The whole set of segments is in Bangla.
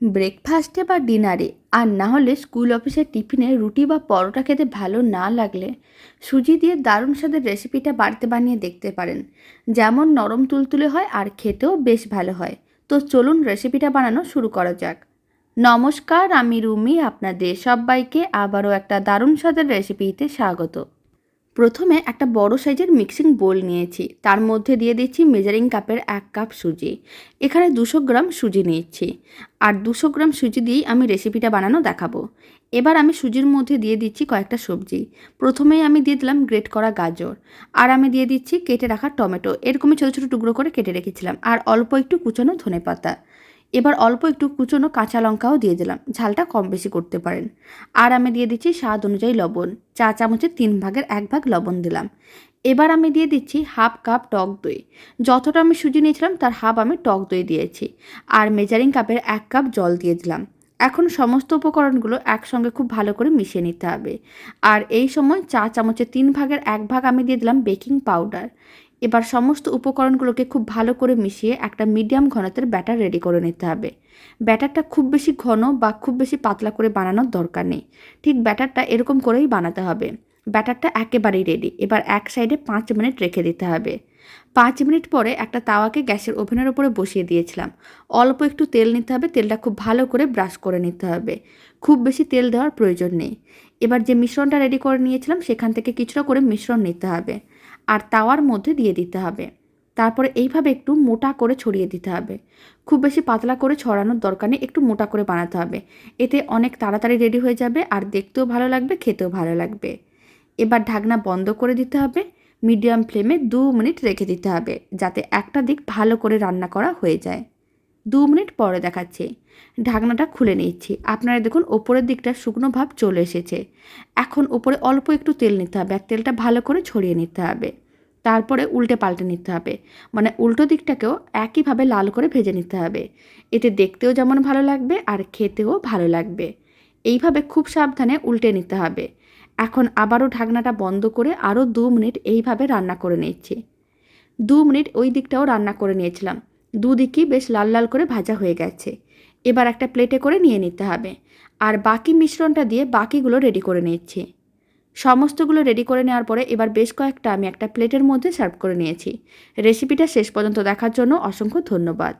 ব্রেকফাস্টে বা ডিনারে, আর না হলে স্কুল অফিসের টিফিনে রুটি বা পরোটা খেতে ভালো না লাগলে সুজি দিয়ে দারুণ স্বাদের রেসিপিটা বাড়িতে বানিয়ে দেখতে পারেন। যেমন নরম তুলতুলে হয় আর খেতেও বেশ ভালো হয়। তো চলুন রেসিপিটা বানানো শুরু করা যাক। নমস্কার, আমি রুমি, আপনাদের সবাইকে আবারও একটা দারুণ স্বাদের রেসিপিতে স্বাগত। প্রথমে একটা বড় সাইজের মিক্সিং বোল নিয়েছি। তার মধ্যে দিয়ে দিচ্ছি মেজারিং কাপের এক কাপ সুজি। এখানে দুশো গ্রাম সুজি নিয়েছি। আর দুশো গ্রাম সুজি দিয়েই আমি রেসিপিটা বানানো দেখাবো। এবার আমি সুজির মধ্যে দিয়ে দিচ্ছি কয়েকটা সবজি। প্রথমেই আমি দিয়ে দিলাম গ্রেট করা গাজর। আর আমি দিয়ে দিচ্ছি কেটে রাখা টমেটো। এরকমই ছোটো ছোটো টুকরো করে কেটে রেখেছিলাম। আর অল্প একটু কুচানো ধনে পাতা এবার অল্প একটু কুচনো কাঁচা লঙ্কাও দিয়ে দিলাম। ঝালটা কম বেশি করতে পারেন। আর আমি দিয়ে দিচ্ছি স্বাদ অনুযায়ী লবণ। চা চামচের তিন ভাগের এক ভাগ লবণ দিলাম। এবার আমি দিয়ে দিচ্ছি হাফ কাপ টক দই। যতটা আমি সুজি নিয়েছিলাম, তার হাফ আমি টক দই দিয়েছি। আর মেজারিং কাপের এক কাপ জল দিয়ে দিলাম। এখন সমস্ত উপকরণগুলো একসঙ্গে খুব ভালো করে মিশিয়ে নিতে হবে। আর এই সময় চা চামচের তিন ভাগের এক ভাগ আমি দিয়ে দিলাম বেকিং পাউডার। এবার সমস্ত উপকরণগুলোকে খুব ভালো করে মিশিয়ে একটা মিডিয়াম ঘনত্বের ব্যাটার রেডি করে নিতে হবে। ব্যাটারটা খুব বেশি ঘন বা খুব বেশি পাতলা করে বানানোর দরকার নেই। ঠিক ব্যাটারটা এরকম করেই বানাতে হবে। ব্যাটারটা একেবারেই রেডি এবার এক সাইডে পাঁচ মিনিট রেখে দিতে হবে। পাঁচ মিনিট পরে একটা তাওয়াকে গ্যাসের ওভেনের ওপরে বসিয়ে দিয়েছিলাম। অল্প একটু তেল নিতে হবে, তেলটা খুব ভালো করে ব্রাশ করে নিতে হবে। খুব বেশি তেল দেওয়ার প্রয়োজন নেই। এবার যে মিশ্রণটা রেডি করে নিয়েছিলাম, সেখান থেকে কিছুটা করে মিশ্রণ নিতে হবে। আর তাওয়ার মধ্যে দিয়ে দিতে হবে। তারপরে এইভাবে একটু মোটা করে ছড়িয়ে দিতে হবে। খুব বেশি পাতলা করে ছড়ানোর দরকার নেই, একটু মোটা করে বানাতে হবে। এতে অনেক তাড়াতাড়ি রেডি হয়ে যাবে আর দেখতেও ভালো লাগবে, খেতেও ভালো লাগবে। এবার ঢাকনা বন্ধ করে দিতে হবে। মিডিয়াম ফ্লেমে দু মিনিট রেখে দিতে হবে, যাতে একটা দিক ভালো করে রান্না করা হয়ে যায়। দু মিনিট পরে দেখাচ্ছি। ঢাকনাটা খুলে নিচ্ছি। আপনারা দেখুন, ওপরের দিকটা শুকনো ভাব চলে এসেছে। এখন ওপরে অল্প একটু তেল নিতে হবে আর তেলটা ভালো করে ছড়িয়ে নিতে হবে। তারপরে উল্টে পাল্টে নিতে হবে। মানে উল্টো দিকটাকেও একইভাবে লাল করে ভেজে নিতে হবে। এতে দেখতেও যেমন ভালো লাগবে আর খেতেও ভালো লাগবে। এইভাবে খুব সাবধানে উল্টে নিতে হবে। এখন আবারও ঢাকনাটা বন্ধ করে আরও দু মিনিট এইভাবে রান্না করে নিচ্ছি। দু মিনিট ওই দিকটাও রান্না করে নিয়েছিলাম। দুদিকই বেশ লাল লাল করে ভাজা হয়ে গেছে। এবার একটা প্লেটে করে নিয়ে নিতে হবে। আর বাকি মিশ্রণটা দিয়ে বাকিগুলো রেডি করে নিচ্ছি। সমস্তগুলো রেডি করে নেওয়ার পরে এবার বেশ কয়েকটা আমি একটা প্লেটের মধ্যে সার্ভ করে নিয়েছি। রেসিপিটা শেষ পর্যন্ত দেখার জন্য অসংখ্য ধন্যবাদ।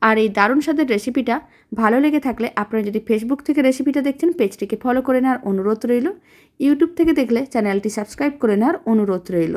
আর এই দারুণ স্বাদের রেসিপিটা ভালো লেগে থাকলে আপনারা যদি ফেসবুক থেকে রেসিপিটা দেখছেন পেজটিকে ফলো করে নেওয়ার অনুরোধ রইল। ইউটিউব থেকে দেখলে চ্যানেলটি সাবস্ক্রাইব করে নেওয়ার অনুরোধ রইল।